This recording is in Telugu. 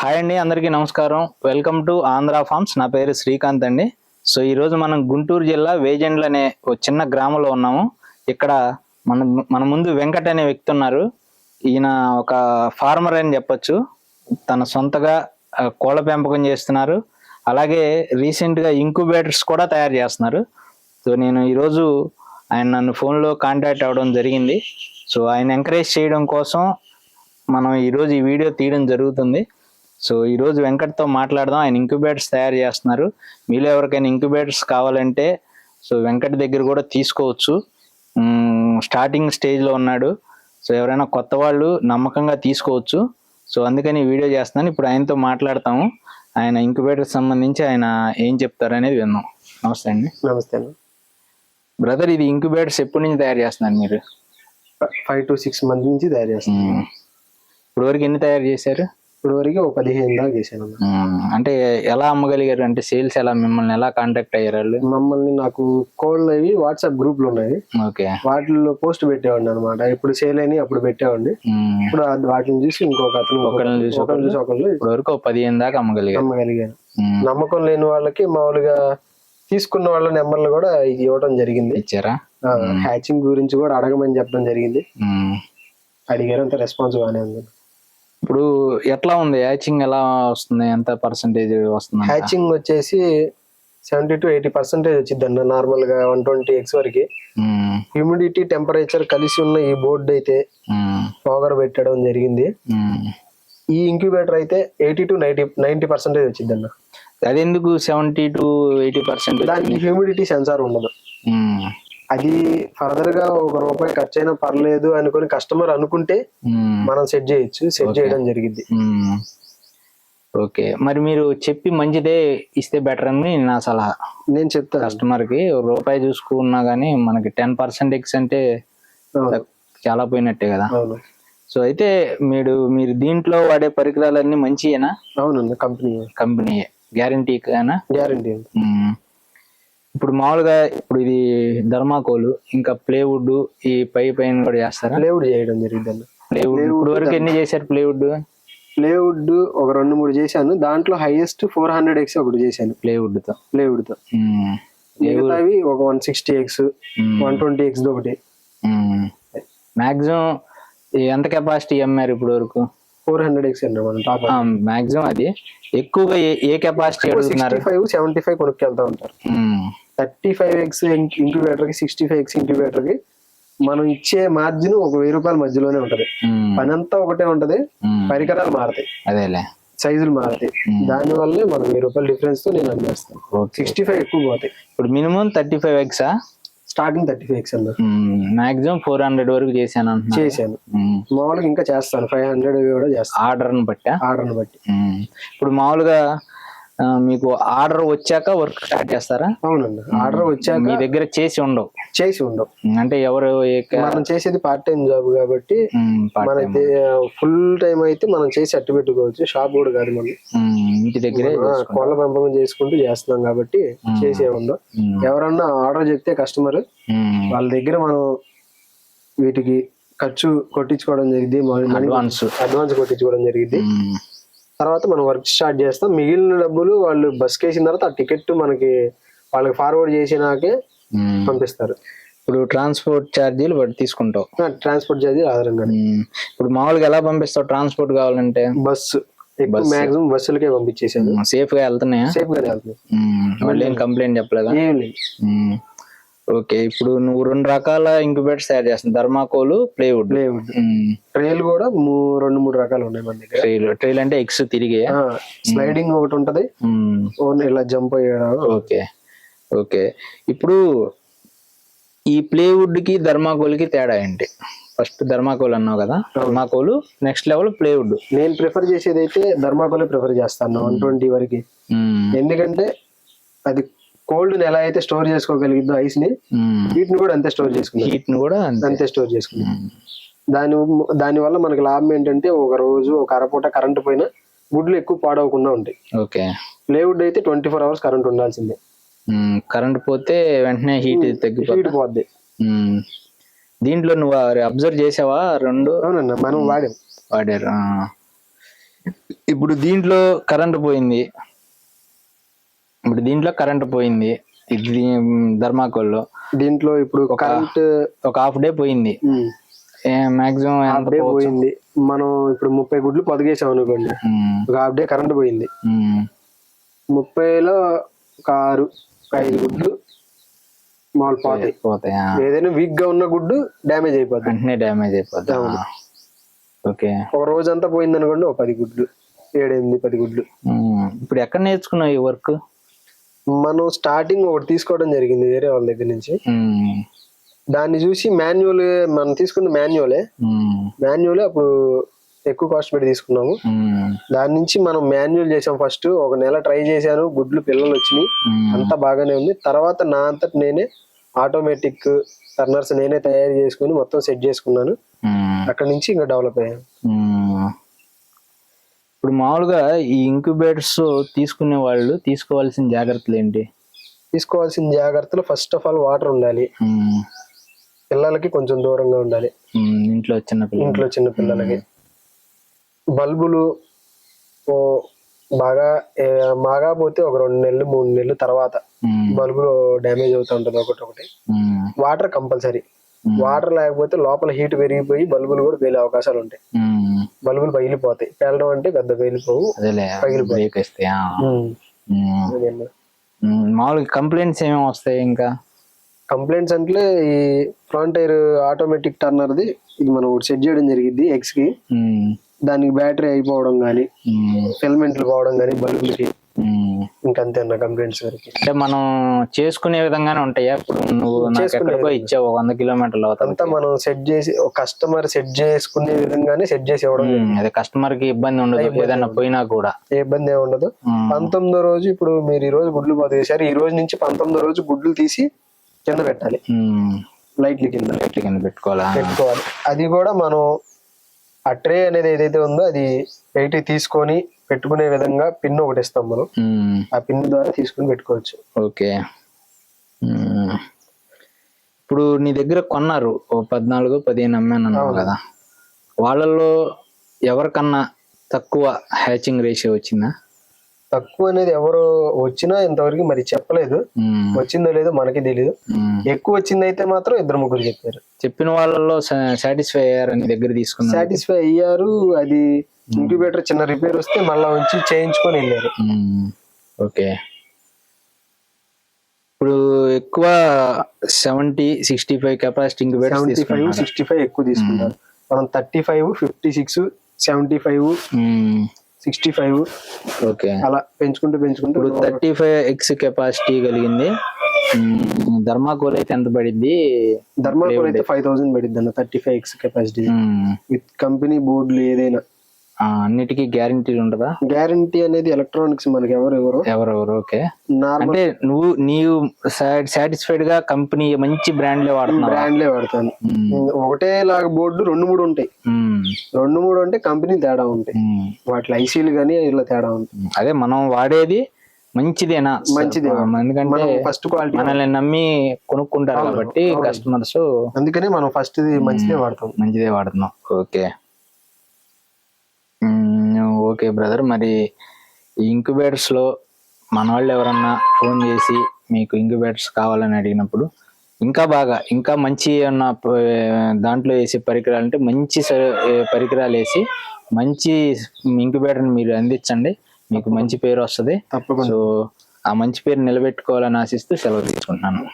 హాయ్ అండి అందరికీ నమస్కారం. Welcome to Andhra farms. నా పేరు శ్రీకాంత్ అండి. సో ఈరోజు మనం గుంటూరు జిల్లా వేజెండ్ల అనే ఒక చిన్న గ్రామంలో ఉన్నాము. ఇక్కడ మన మన ముందు వెంకట్ అనే వ్యక్తి ఉన్నారు. ఈయన ఒక ఫార్మర్ అని చెప్పొచ్చు. తన సొంతగా కోళ్ళ పెంపకం చేస్తున్నారు. అలాగే రీసెంట్గా ఇంక్యుబేటర్స్ కూడా తయారు చేస్తున్నారు. సో నేను ఈరోజు ఆయన నన్ను ఫోన్లో కాంటాక్ట్ అవ్వడం జరిగింది. సో ఆయన ఎంకరేజ్ చేయడం కోసం మనం ఈరోజు ఈ వీడియో తీయడం జరుగుతుంది. సో ఈరోజు వెంకట్తో మాట్లాడదాం. ఆయన ఇంక్యుబేటర్స్ తయారు చేస్తున్నారు. మీలో ఎవరికైనా ఇంక్యుబేటర్స్ కావాలంటే సో వెంకట్ దగ్గర కూడా తీసుకోవచ్చు. స్టార్టింగ్ స్టేజ్లో ఉన్నాడు. సో ఎవరైనా కొత్త వాళ్ళు నమ్మకంగా తీసుకోవచ్చు. సో అందుకని వీడియో చేస్తున్నాను. ఇప్పుడు ఆయనతో మాట్లాడతాము. ఆయన ఇంక్యుబేటర్ సంబంధించి ఆయన ఏం చెప్తారు అనేది విన్నాం నమస్తే అండి. నమస్తే అండి. బ్రదర్ ఇది ఇంక్యుబేటర్స్ ఎప్పటి నుంచి తయారు చేస్తున్నారు మీరు? ఫైవ్ టు సిక్స్ మంత్ నుంచి తయారు చేస్తాను మ్మ్. ఇప్పుడు వరకు ఎన్ని తయారు చేశారు? ఇప్పుడు వరకు ఒక పదిహేను దాకా చేశాను. అంటే ఎలా అమ్మగలిగారు? అంటే సేల్స్ ఎలా? మిమ్మల్ని ఎలా కాంటాక్ట్ అయ్యారు వాళ్ళు? మమ్మల్ని నాకు కోళ్ళు అవి వాట్సాప్ గ్రూపులు ఉన్నాయి. ఓకే. వాటిల్లో పోస్ట్ పెట్టేవాడిని అనమాట ఇప్పుడు సేల్ అయినాయి అప్పుడు పెట్టేవాడిని. మ్మ్. ఇప్పుడు వాటిని చూసి ఇంకొక అతను ఒకళ్ళని చూసి ఒకరిని చూసి ఒకళ్ళు ఇప్పుడు వరకు ఒక పదిహేను దాకా అమ్మగలిగారు. నమ్మగలిగాను మ్మ్. నమ్మకం లేని వాళ్ళకి మామూలుగా తీసుకున్న వాళ్ళ నెంబర్లు కూడా ఇవ్వడం జరిగింది. ఇచ్చారా? హ్యాచింగ్ గురించి కూడా అడగమని చెప్పడం జరిగింది. అడిగారు అంత రెస్పాన్స్ బాగానే ఉంది. ఇప్పుడు ఎట్లా ఉంది? హ్యాచింగ్ ఎలా వస్తుంది? ఎంత పర్సంటేజ్ వస్తుంది హ్యాచింగ్ వచ్చేసి సెవెంటీ టు ఎయిటీ పర్సెంటేజ్ వచ్చింది అన్న నార్మల్గా వన్ ట్వంటీ ఎక్స్ వరకు హ్యూమిడిటీ టెంపరేచర్ కలిసి ఉన్న ఈ బోర్డు అయితే ఫోగర్ పెట్టడం జరిగింది. ఈ ఇంక్యుబేటర్ అయితే eighty to ninety ninety percentage వచ్చింది అన్న అది ఎందుకు సెవెంటీ టు ఎయిటీ పర్సెంట్ దానికి హ్యూమిడిటీ సెన్సార్ ఉండదు. అది ఫర్దర్గా ఒక రూపాయి ఖర్చు అయినా పర్లేదు అనుకుని కస్టమర్ అనుకుంటే మనం సెట్ చేయొచ్చు. సెట్ చేయడం జరిగింది ఓకే. మరి మీరు చెప్పి మంచిదే ఇస్తే బెటర్ అని నా సలహా. నేను చెప్తాను. కస్టమర్కి ఒక రూపాయి చూసుకున్నా గానీ మనకి టెన్ పర్సెంట్ ఎక్స్ అంటే. చాలా పోయినట్టే కదా. సో అయితే మీరు మీరు దీంట్లో వాడే పరికరాలన్నీ మంచియేనా? అవునండి కంపెనీ కంపెనీ గ్యారంటీ గ్యారంటీ. ఇప్పుడు మామూలుగా ఇప్పుడు ఇది ధర్మాకోలు ఇంకా ప్లేవుడ్ ఈ పై పైన కూడా చేస్తారా? ప్లేవుడ్ చేయడం జరిగింది ప్లేవుడ్. ఇప్పుడు వరకు ఎన్ని చేశారు ప్లేవుడ్? ప్లేవుడ్ ఒక రెండు మూడు చేశాను. దాంట్లో హైయెస్ట్ ఫోర్ హండ్రెడ్ ఎక్స్ ఒకటి చేశాను. ప్లేవుడ్తో ప్లేవుడ్. తో. మిగతావి ఒక one sixty X. One twenty X ఒకటి. మాక్సిమం ఎంత కెపాసిటీ అమ్మారు ఇప్పుడు వరకు? ఫోర్ హండ్రెడ్ ఎక్స్ అండి మనం టాప్ మాక్సిమం అది. ఎక్కువగా ఏ- కెపాసిటీ అడుగుతున్నారు? ఫైవ్ సెవెంటీ ఫైవ్ కొనుక్కెళ్తా ఉంటారు. థర్టీ ఫైవ్ ఎక్స్ ఇంక్యుబేటర్కి సిక్స్టీ ఫైవ్ ఎక్స్ ఇంక్యుబేటర్కి మనం ఇచ్చే మార్జిన్ ఒక వెయ్యి రూపాయల మధ్యలోనే ఉంటది. పని అంతా ఒకటే ఉంటది. పరికరాలు మారతాయి. అదేలే. సైజులు మారతాయి. దాని వల్లే మనం వెయ్యి రూపాయల డిఫరెన్స్తో నేను అమ్మేస్తాను. ఓకే. సిక్స్టీ ఫైవ్ ఎక్కువ పోతాయి. ఇప్పుడు మినిమం థర్టీ ఫైవ్ ఎక్సా? స్టార్టింగ్ థర్టీ ఫైవ్ ఎక్స్ అన్న మాక్సిమం ఫోర్ హండ్రెడ్ వరకు చేశాను చేశాను. మామూలుగా ఇంకా చేస్తాను. ఫైవ్ హండ్రెడ్ కూడా చేస్తాను. ఆర్డర్ని బట్టా. ఆర్డర్ని బట్టి. ఇప్పుడు మామూలుగా మీకు ఆర్డర్ వచ్చాక వర్క్ స్టార్ట్ చేస్తారా? అవునండి. ఆర్డర్ వచ్చాక మీ దగ్గర చేసి ఉండవు. చేసి ఉండవు. అంటే ఎవరు మనం చేసేది పార్ట్ టైం జాబ్ కాబట్టి. మనకి ఫుల్ టైం అయితే మనం చేసి అట్టు పెట్టుకోవచ్చు షాప్ కూడా కాదు మనం ఇంటి దగ్గరే కోళ్ళ పెంపకం చేసుకుంటూ చేస్తున్నాం కాబట్టి చేసే ఉండం మ్మ్. ఎవరన్నా ఆర్డర్ చెప్తే కస్టమర్. వాళ్ళ దగ్గర మనం వీటికి ఖర్చు కొట్టించుకోవడం జరిగింది అడ్వాన్స్ అడ్వాన్స్ కొట్టించుకోవడం జరిగింది. తర్వాత మనం వర్క్ స్టార్ట్ చేస్తాం. మిగిలిన డబ్బులు వాళ్ళు బస్కి వేసిన తర్వాత ఆ టికెట్ మనకి వాళ్ళకి ఫార్వర్డ్ చేసినాకే. పంపిస్తారు. ఇప్పుడు ట్రాన్స్పోర్ట్ ఛార్జీలు వాటి తీసుకుంటావు. ట్రాన్స్పోర్ట్ ఛార్జీ ఆధారంగా. ఇప్పుడు మామూలుగా ఎలా పంపిస్తావు ట్రాన్స్పోర్ట్ కావాలంటే? బస్సు ఎక్కువ మాక్సిమం బస్సులకే పంపించేసాను సేఫ్గా వెళ్తున్నాయా? సేఫ్ గానే వెళ్తుంది మ్మ్. వాళ్ళు ఏం కంప్లైంట్ చెప్పలేదా? ఏం లేదు. ఓకే ఇప్పుడు నువ్వు రెండు రకాల ఇంక్యుబేటర్స్ తయారు చేస్తాను ధర్మాకోలు ప్లేవుడ్. లేవుడ్ ట్రైల్ కూడా రెండు మూడు రకాలు ఉన్నాయి మన దగ్గర. ట్రైల్ ట్రైల్ అంటే ఎక్స్ తిరిగే. స్లైడింగ్ ఒకటి ఉంటది. మ్మ్. ఓన్ ఇలా జంప్ అయ్యడం ఓకే ఓకే. ఇప్పుడు ఈ ప్లేవుడ్కి ధర్మాకోల్కి తేడా ఏంటి? ఫస్ట్ ధర్మాకోల్ అన్నావు కదా ధర్మాకోల్ నెక్స్ట్ లెవెల్ ప్లేవుడ్. నేను ప్రిఫర్ చేసేది అయితే ధర్మాకోలే ప్రిఫర్ చేస్తాను వన్ ట్వంటీ వరకు. ఎందుకంటే అది కోల్డ్ని ఎలా అయితే స్టోర్ చేసుకోగలిగిద్దో ఐస్ని వీటిని కూడా అంతే స్టోర్ చేసుకుంటాం హీట్ను కూడా అంతే. స్టోర్ చేసుకుంటాం దాని దాని వల్ల మనకి లాభం ఏంటంటే ఒక రోజు ఒక అరపూట కరెంట్ పోయినా గుడ్లు ఎక్కువ పాడవకుండా ఉంటాయి. ఓకే. ప్లేవుడ్ అయితే ట్వంటీ ఫోర్ అవర్స్ కరెంట్ ఉండాల్సిందే. కరెంట్ పోతే వెంటనే హీట్ హీట్ పోద్ది. దీంట్లో నువ్వు అబ్జర్వ్ చేసావా? రెండు? అవునన్నా మనం వాడాం. వాడారు. ఇప్పుడు దీంట్లో కరెంట్ పోయింది. ఇప్పుడు దీంట్లో కరెంట్ పోయింది. ఇది ధర్మాకోల్లో. దీంట్లో ఇప్పుడు కరెంట్ ఒక హాఫ్ డే పోయింది. మాక్సిమం ఎంత డే? పోయింది. మనం ఇప్పుడు ముప్పై గుడ్లు పొదిగేసాం అనుకోండి. ఒక హాఫ్ డే కరెంట్ పోయింది. ముప్పైలో ఒక ఆరు ఐదు గుడ్లు మామూలు పోతాయి. పోతాయా? ఏదైనా వీక్గా ఉన్న గుడ్డు డ్యామేజ్ అయిపోతుంది వెంటనే డ్యామేజ్ అయిపోద్ది. ఆ. ఓకే. ఒక రోజంతా పోయింది అనుకోండి ఒక పది గుడ్లు ఏడెనిమిది పది గుడ్లు. ఇప్పుడు ఎక్కడ నేర్చుకున్నావు ఈ వర్క్ మనం స్టార్టింగ్ ఒకటి తీసుకోవడం జరిగింది వేరే వాళ్ళ దగ్గర నుంచి. దాన్ని చూసి మాన్యువల్ మనం తీసుకున్న మాన్యువలే మాన్యువల్ అప్పుడు ఎక్కువ కాస్ట్ పెట్టి తీసుకున్నాము. దాని నుంచి మనం మాన్యువల్ చేసాం ఫస్ట్ ఒక నెల ట్రై చేశాను గుడ్లు పిల్లలు వచ్చినాయి. అంతా బాగానే ఉంది. తర్వాత నా అంతట నేనే ఆటోమేటిక్ టర్నర్స్ నేనే తయారు చేసుకుని మొత్తం సెట్ చేసుకున్నాను. అక్కడ నుంచి ఇంకా డెవలప్ అయ్యాను. మామూలుగా ఈ ఇంక్యుబేటర్స్ తీసుకునే వాళ్ళు తీసుకోవాల్సిన జాగ్రత్తలు ఏంటి? తీసుకోవాల్సిన జాగ్రత్తలు ఫస్ట్ ఆఫ్ ఆల్ వాటర్ ఉండాలి. పిల్లలకి కొంచెం దూరంగా ఉండాలి. ఇంట్లో చిన్న ఇంట్లో చిన్న పిల్లలకి. బల్బులు బాగా బాగా పోతే ఒక రెండు నెలలు మూడు నెలలు తర్వాత బల్బులు డ్యామేజ్ అవుతూ ఉంటుంది ఒకటి ఒకటి. Water compulsory. వాటర్ లేకపోతే లోపల హీట్ పెరిగిపోయి బల్బులు కూడా పేలే అవకాశాలు ఉంటాయి. బల్బులు పగిలిపోతాయి. పేలడం అంటే పెద్ద పేలిపోవు. ఉమ్, మామూలుగా కంప్లైంట్స్ ఏమేమి వస్తాయి ఇంకా? కంప్లైంట్స్ అంటే ఈ ఫ్రంట్ టైర్ ఆటోమేటిక్ టర్నర్ది ఇది మనం సెట్ చేయడం జరిగింది ఎక్స్కి. దానికి బ్యాటరీ అయిపోవడం కానీ ఉమ్, ఫిల్మెంట్లు పోవడం కానీ బల్బులకి. ఉమ్. ఇంకంతే అన్న కంప్లైంట్స్ వరకు. అంటే మనం చేసుకునే విధంగానే ఉంటాయా? ఇప్పుడు నువ్వు నాకు చేసుకునే ఎక్కడికో ఇచ్చావు వంద కిలోమీటర్లు అవుతుంది. అంతా మనం సెట్ చేసి ఒక కస్టమర్ సెట్ చేసుకునే విధంగానే సెట్ చేసి ఇవ్వడం అదే కస్టమర్కి ఇబ్బంది ఉండదు ఏదైనా పోయినా కూడా. ఏ ఇబ్బంది ఏమి ఉండదు. ఉమ్, పంతొమ్మిదో రోజు ఇప్పుడు మీరు ఈ రోజు గుడ్లు పోతే చేశారు. ఈ రోజు నుంచి పంతొమ్మిదో రోజు గుడ్లు తీసి కింద పెట్టాలి. ఉమ్, లైట్ల కింద. చెట్ల కింద పెట్టుకోవాలా? పెట్టుకోవాలి. అది కూడా మనం ఆ ట్రే అనేది ఏదైతే ఉందో అది బయటికి తీసుకొని పెట్టుకునే విధంగా పిన్ ఒకటి ఇస్తాం మనం. ఆ పిన్ ద్వారా తీసుకొని పెట్టుకోవచ్చు. ఓకే. ఇప్పుడు నీ దగ్గర కొన్నారు పద్నాలుగు పదిహేను అమ్మాను అన్నావు కదా. వాళ్ళల్లో ఎవరికన్నా తక్కువ హ్యాచింగ్ రేషియో వచ్చిందా? తక్కువ అనేది ఎవరు వచ్చినా ఇంతవరకు మరి చెప్పలేదు. వచ్చిందో లేదో మనకి తెలియదు. ఎక్కువ వచ్చింది అయితే మాత్రం ఇద్దరు ముగ్గురు చెప్పారు. చెప్పిన వాళ్ళలో సాటిస్ఫై అయ్యారు దగ్గర తీసుకున్నా సాటిస్ఫై అయ్యారు. అది ఇంక్యుబేటర్ చిన్న రిపేర్ వస్తే మళ్ళా వచ్చి చేయించుకొని వెళ్ళారు. ఓకే. ఇప్పుడు ఎక్కువ seventy sixty five capacity incubators seventy five sixty five ఎక్కువ తీసుకుంటారు మనం thirty five fifty six seventy five. Sixty five okay. అలా పెంచుకుంటూ పెంచుకుంటూ ఇప్పుడు థర్టీ ఫైవ్ ఎక్స్ కెపాసిటీ కలిగింది. ధర్మాకోల్ అయితే ఎంత పడింది ధర్మాకోల్ అయితే ఫైవ్ థౌసండ్ పడిద్ది అన్న thirty five X capacity. With company బోర్డులు ఏదైనా అన్నిటికీ గ్యారంటీ ఉంటుందా? గ్యారంటీ అనేది ఎలక్ట్రానిక్స్ మనకి ఎవరు ఎవరు ఎవరెవరు? ఓకే. అంటే నువ్వు నీవు సాటిస్ఫైడ్గా కంపెనీ మంచి బ్రాండ్లే వాడుతున్నావా? బ్రాండ్లే వాడతాను. మ్మ్. ఒకటే లాగా బోర్డు రెండు మూడు ఉంటాయి. రెండు మూడు అంటే కంపెనీ తేడా ఉంటాయి. వాటి ఐసీలు కానీ ఇలా తేడా ఉంటాయి. అదే మనం వాడేది మంచిదేనా? మంచిదే. ఎందుకంటే ఫస్ట్ క్వాలిటీ మనల్ని నమ్మి కొనుక్కుంటారు కాబట్టి కస్టమర్స్ అందుకనే మనం ఫస్ట్ మంచిదే వాడతాం. మంచిదే వాడుతున్నాం. ఓకే. ఓకే బ్రదర్ మరి ఇంక్యుబేటర్స్లో మన వాళ్ళు ఎవరన్నా ఫోన్ చేసి మీకు ఇంక్యుబేటర్స్ కావాలని అడిగినప్పుడు ఇంకా బాగా ఇంకా మంచి ఉన్న దాంట్లో వేసే పరికరాలు అంటే మంచి పరికరాలు వేసి మంచి ఇంక్యుబేటర్ని మీరు అందించండి. మీకు మంచి పేరు వస్తుంది. తప్పకుండా. సో ఆ మంచి పేరు నిలబెట్టుకోవాలని ఆశిస్తూ సెలవు తీసుకుంటున్నాను.